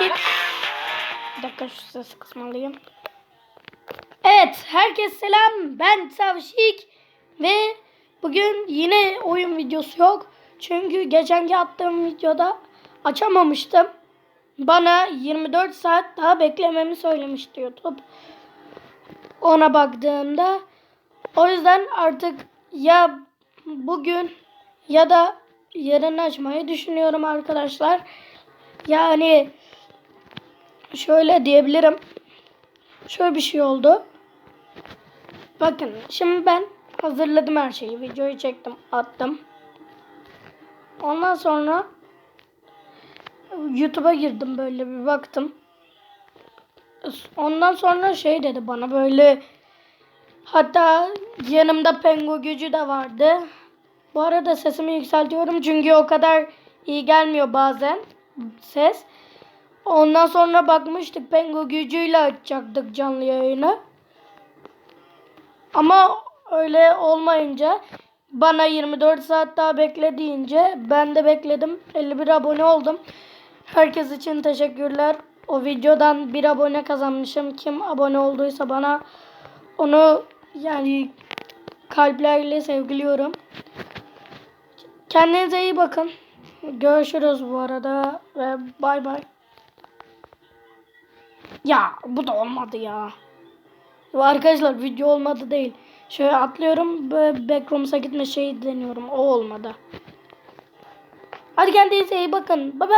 Bir dakika şu sesi kısmalıyım. Evet, herkes selam. Ben Tavşik ve bugün yine oyun videosu yok. Çünkü geçenki attığım videoda açamamıştım. Bana 24 saat daha beklememi söylemişti YouTube. Ona baktığımda o yüzden artık ya bugün ya da yarın açmayı düşünüyorum arkadaşlar. Yani şöyle diyebilirim. Şöyle bir şey oldu. Bakın şimdi ben hazırladım her şeyi. Videoyu çektim, attım. Ondan sonra YouTube'a girdim böyle bir baktım. Ondan sonra şey dedi bana böyle hatta yanımda pengo gücü de vardı. Bu arada sesimi yükseltiyorum çünkü o kadar iyi gelmiyor bazen ses. Ondan sonra bakmıştık pengo gücüyle açacaktık canlı yayını. Ama öyle olmayınca bana 24 saat daha bekle deyince ben de bekledim. 51 abone oldum. Herkes için teşekkürler. O videodan bir abone kazanmışım. Kim abone olduysa bana onu yani kalplerle sevgiliyorum. Kendinize iyi bakın. Görüşürüz bu arada ve bay bay. Ya bu da olmadı ya. Arkadaşlar video olmadı değil. Şöyle atlıyorum böyle backrooms'a gitme şeyi deniyorum. O olmadı. Hadi kendinize iyi bakın. Bye bye.